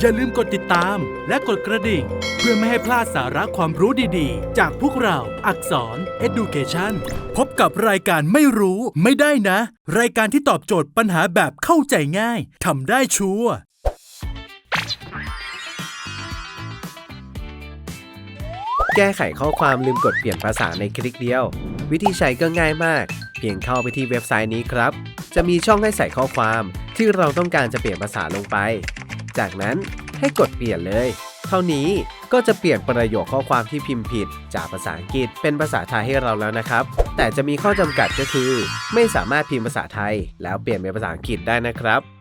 อย่าลืมกดติดตามและกดกระดิ่ง เพื่อไม่ให้พลาดสาระความรู้ดีๆ จากพวกเราอักษร Education พบกับรายการไม่รู้ไม่ได้นะ รายการที่ตอบโจทย์ปัญหาแบบเข้าใจง่ายทำได้ชัวร์แก้ไขข้อความลืมกดเปลี่ยนภาษาในคลิกเดียว วิธีใช้ก็ง่ายมาก เพียงเข้าไปที่เว็บไซต์นี้ครับ จะมีช่องให้ใส่ข้อความที่เราต้องการจะเปลี่ยนภาษาลงไป จากนั้นให้กดเปลี่ยนเลย เท่านี้ก็จะเปลี่ยนประโยคข้อความที่พิมพ์ผิด จากภาษาอังกฤษเป็นภาษาไทยให้เราแล้วนะครับ แต่จะมีข้อจำกัดก็คือ ไม่สามารถพิมพ์ภาษาไทย แล้วเปลี่ยนเป็นภาษาอังกฤษได้นะครับ